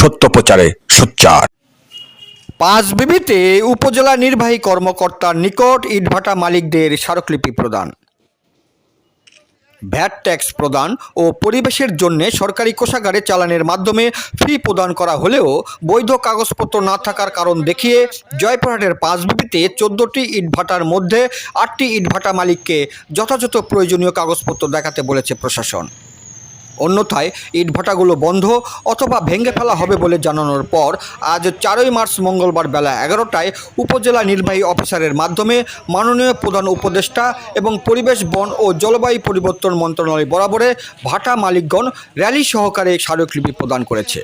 সত্য প্রচারে সোচ্চার। পাঁচ বিবিতে উপজেলা নির্বাহী কর্মকর্তার নিকট ইটভাটা মালিকদের স্মারকলিপি প্রদান। ভ্যাট ট্যাক্স প্রদান ও পরিবেশের জন্য সরকারি কোষাগারে চালানের মাধ্যমে ফি প্রদান করা হলেও বৈধ কাগজপত্র না থাকার কারণ দেখিয়ে জয়পুরহাটের পাঁচ বিবিতে চোদ্দোটি ইটভাটার মধ্যে আটটি ইটভাটা মালিককে যথাযথ প্রয়োজনীয় কাগজপত্র দেখাতে বলেছে প্রশাসন। অন্যথায় ইটভাটাগুলো বন্ধ অথবা ভেঙে ফেলা হবে বলে জানানোর পর আজ চারই মার্চ মঙ্গলবার বেলা এগারোটায় উপজেলা নির্বাহী অফিসারের মাধ্যমে মাননীয় প্রধান উপদেষ্টা এবং পরিবেশ, বন ও জলবায়ু পরিবর্তন মন্ত্রণালয় বরাবরে ভাটা মালিকগণ র্যালি সহকারে স্মারকলিপি প্রদান করেছে।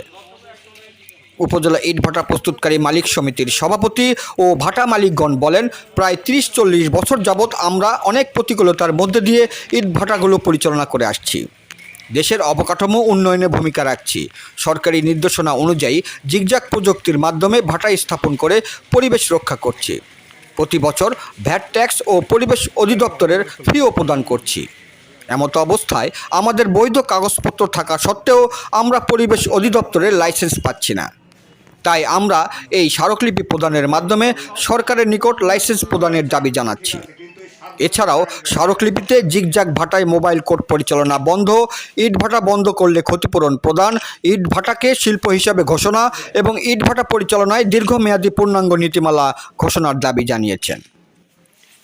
উপজেলা ইট ভাটা প্রস্তুতকারী মালিক সমিতির সভাপতি ও ভাটা মালিকগণ বলেন, প্রায় তিরিশ চল্লিশ বছর যাবৎ আমরা অনেক প্রতিকূলতার মধ্যে দিয়ে ইট ভাটাগুলো পরিচালনা করে আসছি। দেশের অবকাঠামো উন্নয়নে ভূমিকা রাখছি। সরকারি নির্দেশনা অনুযায়ী জিগজাক প্রযুক্তির মাধ্যমে ভাটা স্থাপন করে পরিবেশ রক্ষা করছি। প্রতি বছর ভ্যাট ট্যাক্স ও পরিবেশ অধিদপ্তরের ফিও প্রদান করছি। এমত অবস্থায় আমাদের বৈধ কাগজপত্র থাকা সত্ত্বেও আমরা পরিবেশ অধিদপ্তরের লাইসেন্স পাচ্ছি না। তাই আমরা এই স্মারকলিপি প্রদানের মাধ্যমে সরকারের নিকট লাইসেন্স প্রদানের দাবি জানাচ্ছি। এছাড়াও স্মারকলিপিতে জিগজাগ ভাটায় মোবাইল কোর্ট পরিচালনা বন্ধ, ইট ভাটা বন্ধ করলে ক্ষতিপূরণ প্রদান, ইট ভাটাকে শিল্প হিসাবে ঘোষণা এবং ইট ভাটা পরিচালনায় দীর্ঘমেয়াদী পূর্ণাঙ্গ নীতিমালা ঘোষণার দাবি জানিয়েছেন।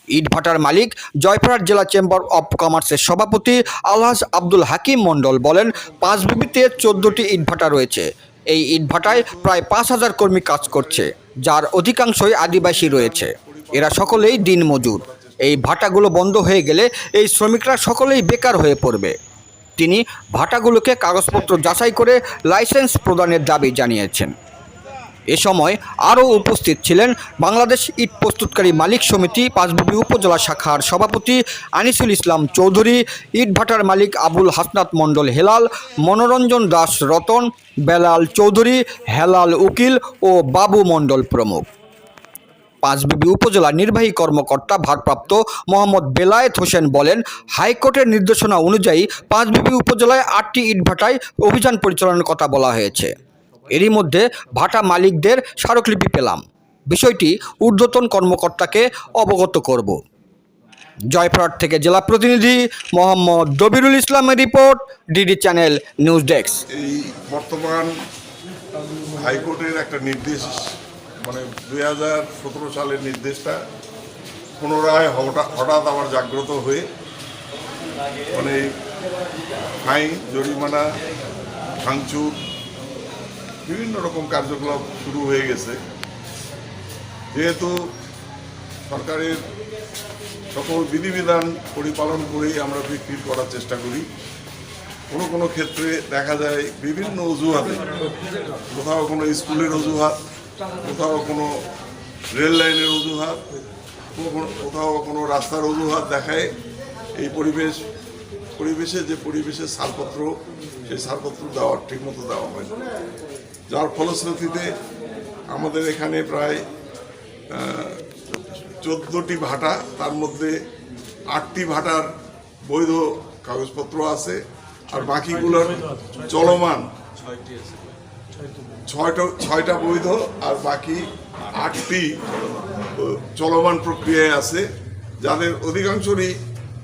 ইটভাটার মালিক জয়পুরহাট জেলা চেম্বার অব কমার্সের সভাপতি আলহাজ আব্দুল হাকিম মণ্ডল বলেন পাঁচ বিবিতে চোদ্দোটি ইটভাটা রয়েছে। এই ইটভাটায় প্রায় পাঁচ হাজার কর্মী কাজ করছে, যার অধিকাংশই আদিবাসী রয়েছে। এরা সকলেই দিনমজুর। এই ভাটাগুলো বন্ধ হয়ে গেলে এই শ্রমিকরা সকলেই বেকার হয়ে পড়বে। তিনি ভাটাগুলোকে কাগজপত্র যাচাই করে লাইসেন্স প্রদানের দাবি জানিয়েছেন। এ সময় আরও উপস্থিত ছিলেন বাংলাদেশ ইট প্রস্তুতকারী মালিক সমিতি পাঁচবিবি উপজেলা শাখার সভাপতি আনিসুল ইসলাম চৌধুরী, ইট ভাটার মালিক আবুল হাসনাত মণ্ডল হেলাল, মনোরঞ্জন দাস রতন, বেলাল চৌধুরী, হেলাল উকিল ও বাবু মণ্ডল প্রমুখ। পাঁচবিবি উপজেলা নির্বাহী কর্মকর্তা ভারপ্রাপ্ত মোহাম্মদ বেলায়েত হোসেন বলেন, হাইকোর্টের নির্দেশনা অনুযায়ী পাঁচবিবি উপজেলায় আটটি ইটভাটায় অভিযান পরিচালনার কথা বলা হয়েছে। এরই মধ্যে ভাটা মালিকদের স্মারকলিপি পেলাম। বিষয়টি ঊর্ধ্বতন কর্মকর্তাকে অবগত করব। জয়পুরহাট থেকে জেলা প্রতিনিধি মোহাম্মদ দবিরুল ইসলামের report, DD channel news desk. এই বর্তমান হাইকোর্টের একটা নির্দেশ মানে দুই হাজার সতেরো সালের নির্দেশটা পুনরায় হঠাৎ হঠাৎ আবার জাগ্রত হয়ে মানে ফাইন, জরিমানা, ভাঙচুর, বিভিন্ন রকম কার্যকলাপ শুরু হয়ে গেছে। যেহেতু সরকারের সকল বিধিবিধান পরিপালন করেই আমরা বিক্রি করার চেষ্টা করি, কোনো কোনো ক্ষেত্রে দেখা যায় বিভিন্ন অজুহাতে, কোথাও কোনো স্কুলের অজুহাত কোথাও কোনো রেল লাইনের অজুহাত কোথাও কোনো রাস্তার অজুহাত দেখায় এই পরিবেশ পরিবেশে যে পরিবেশের ছাড়পত্র সেই ছাড়পত্র দেওয়ার ঠিকমতো দেওয়া হয়। যার ফলশ্রুতিতে আমাদের এখানে প্রায় চোদ্দোটি ভাটা তার মধ্যে আটটি ভাটার বৈধ কাগজপত্র আছে আর বাকিগুলোর চলমান ছয়টা ছয়টা বৈধ আর বাকি আটটি চলমান প্রক্রিয়ায় আছে। যাদের অধিকাংশরই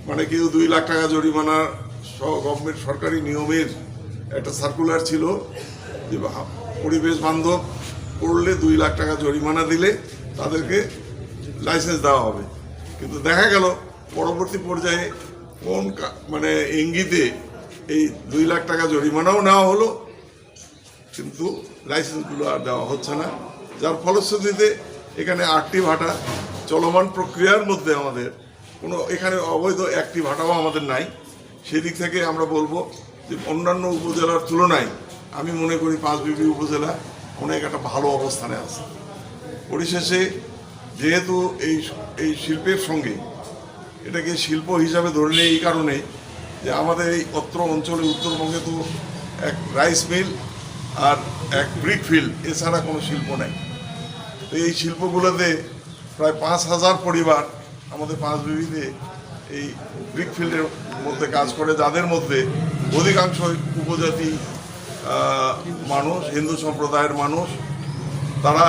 মানে কেউ দুই লাখ টাকা জরিমানা সহ গভর্নমেন্ট সরকারি নিয়মের একটা সার্কুলার ছিল যে পরিবেশ বান্ধব করলে দুই লাখ টাকা জরিমানা দিলে তাদেরকে লাইসেন্স দেওয়া হবে। কিন্তু দেখা গেল, পরবর্তী পর্যায়ে কোন মানে ইঙ্গিতে এই দুই লাখ টাকা জরিমানাও নেওয়া হলো কিন্তু লাইসেন্সগুলো আর দেওয়া হচ্ছে না। যার ফলশ্রুতিতে এখানে আটটি ভাটা চলমান প্রক্রিয়ার মধ্যে আমাদের কোনো এখানে অবৈধ একটি ভাটাও আমাদের নাই। সেদিক থেকে আমরা বলব যে অন্যান্য উপজেলার তুলনায় আমি মনে করি পাঁচবিবি উপজেলা অনেক একটা ভালো অবস্থানে আছে। পরিশেষে যেহেতু এই এই শিল্পের সঙ্গে এটাকে শিল্প হিসাবে ধরে নেই এই কারণে যে আমাদের এই অত্র অঞ্চলে উত্তরবঙ্গে তো এক রাইস মিল আর এক ব্রিক ফিল্ড এছাড়া কোনো শিল্প নেই। তো এই শিল্পগুলোতে প্রায় পাঁচ হাজার পরিবার আমাদের পাঁচ বিবিতে এই ব্রিক ফিল্ডের মধ্যে কাজ করে, যাদের মধ্যে অধিকাংশ উপজাতি মানুষ, হিন্দু সম্প্রদায়ের মানুষ, তারা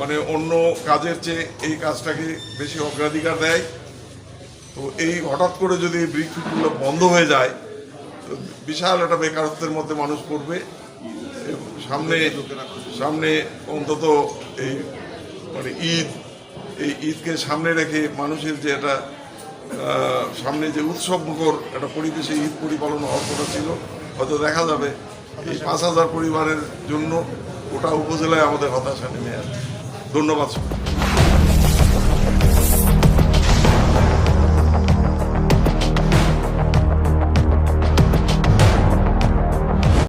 মানে অন্য কাজের চেয়ে এই কাজটাকে বেশি অগ্রাধিকার দেয়। তো এই হঠাৎ করে যদি এই বৃক্ষগুলো বন্ধ হয়ে যায় বিশাল একটা বেকারত্বের মধ্যে মানুষ পড়বে। সামনে সামনে অন্তত এই মানে ঈদ, এই ঈদকে সামনে রেখে মানুষের যে একটা সামনে যে উৎসব মুখর একটা পরিবেশে ঈদ পরিপালন হওয়ার কথা ছিল। হয়তো দেখা যাবে এই পাঁচ হাজার পরিবারের জন্য ওটা উপজেলায় আমাদের হতাশা নেমে আসবে ধন্যবাদ।